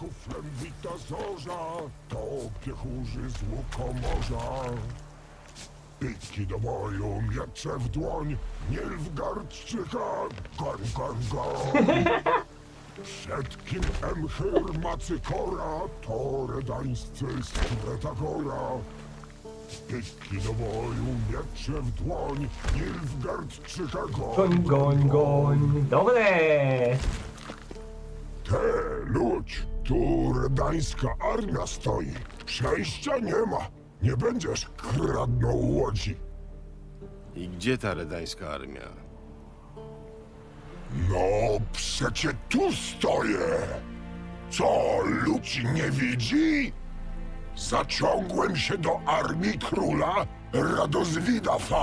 kuflem wita zorza, to piechurzy z łukomorza. Pitki do boju, miecze w dłoń, Nilfgaardczyka, goń, goń, goń. Przed kim Emhyr Macykora, to redańscy z Kretagora. Pitki do boju, miecze w dłoń, Nilfgaardczyka, Goń, goń, goń. Dobre! Te, tu redańska armia stoi. Przejścia nie ma. Nie będziesz kradnął łodzi. I gdzie ta redańska armia? No, przecie tu stoję. Co, ludzi nie widzi? Zaciągłem się do armii króla Radozwida V.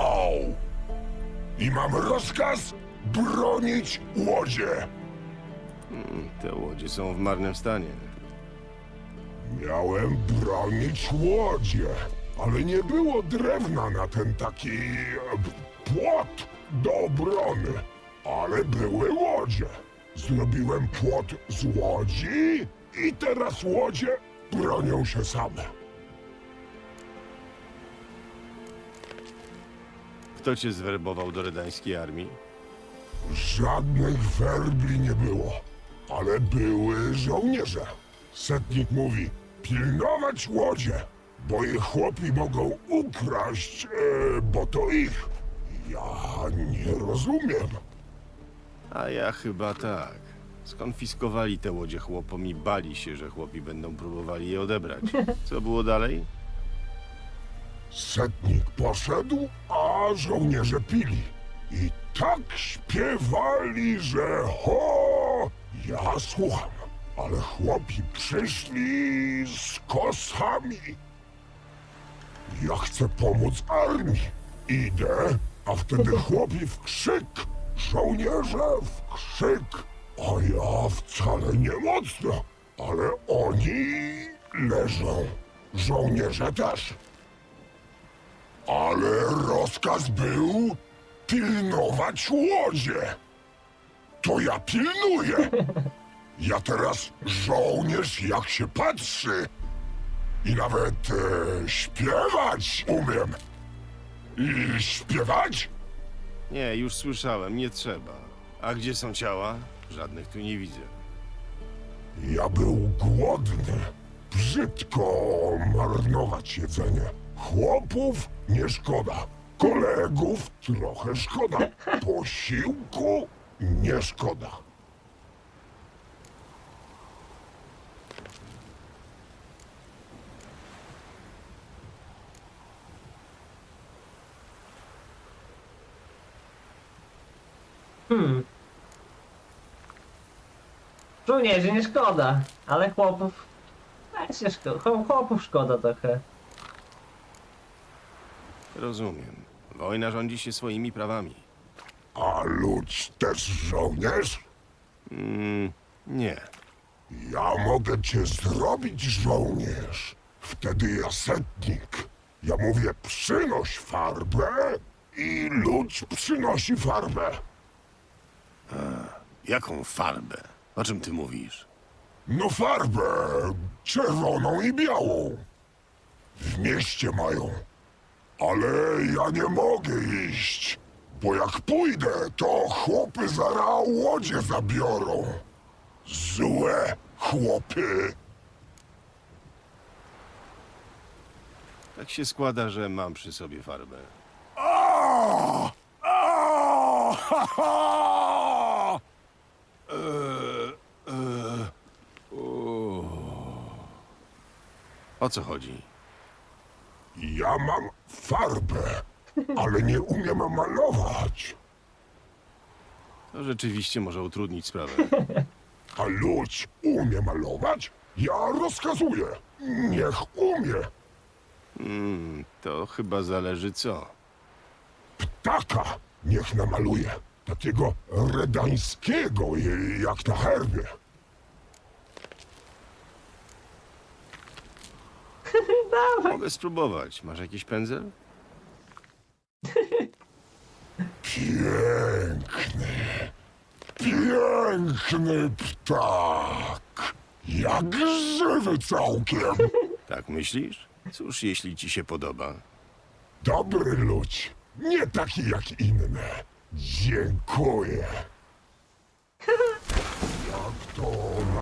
I mam rozkaz bronić łodzie. Te łodzie są w marnym stanie. Miałem bronić łodzie, ale nie było drewna na ten taki e, płot do obrony. Ale były łodzie. Zrobiłem płot z łodzi i teraz łodzie bronią się same. Kto cię zwerbował do redańskiej armii? Żadnych werbli nie było, ale były żołnierze. Setnik mówi, pilnować łodzie, bo ich chłopi mogą ukraść, e, bo to ich. Ja nie rozumiem. A ja chyba tak. Skonfiskowali te łodzie chłopom i bali się, że chłopi będą próbowali je odebrać. Co było dalej? Setnik poszedł, a żołnierze pili. I tak śpiewali, że ho! Ja słucham, ale chłopi przyszli z kosami. Ja chcę pomóc armii. Idę, a wtedy chłopi w krzyk, żołnierze w krzyk. A ja wcale nie mocno, ale oni leżą. Żołnierze też. Ale rozkaz był pilnować łodzie. To ja pilnuję. Ja teraz żołnierz jak się patrzy. I nawet e, śpiewać umiem. I śpiewać? Nie, już słyszałem, nie trzeba. A gdzie są ciała? Żadnych tu nie widzę. Ja był głodny. Brzydko marnować jedzenie. Chłopów nie szkoda. Kolegów trochę szkoda. Posiłku nie szkoda. Hmm. Żołnierzy nie szkoda, ale chłopów... też się szkoda. Chłopów szkoda trochę. Rozumiem. Wojna rządzi się swoimi prawami. A ludź też żołnierz? Mm, nie. Ja mogę cię zrobić żołnierz. Wtedy ja setnik. Ja mówię przynoś farbę i ludź przynosi farbę. Jaką farbę? O czym ty mówisz? No farbę czerwoną i białą. W mieście mają. Ale ja nie mogę iść, bo jak pójdę, to chłopy zara łodzie zabiorą. Złe chłopy. Tak się składa, że mam przy sobie farbę. A! A! Ha, ha! O. co chodzi? Ja mam farbę, ale nie umiem malować. To rzeczywiście może utrudnić sprawę. A ludź umie malować? Ja rozkazuję. Niech umie. Mm, to chyba zależy co. Ptaka niech namaluje. Takiego redańskiego, jak na herbie. Mogę spróbować. Masz jakiś pędzel? Piękny, piękny ptak. Jak żywy całkiem. Tak myślisz? Cóż, jeśli ci się podoba. Dobry ludź. Nie taki jak inne. Dziękuję. Jak to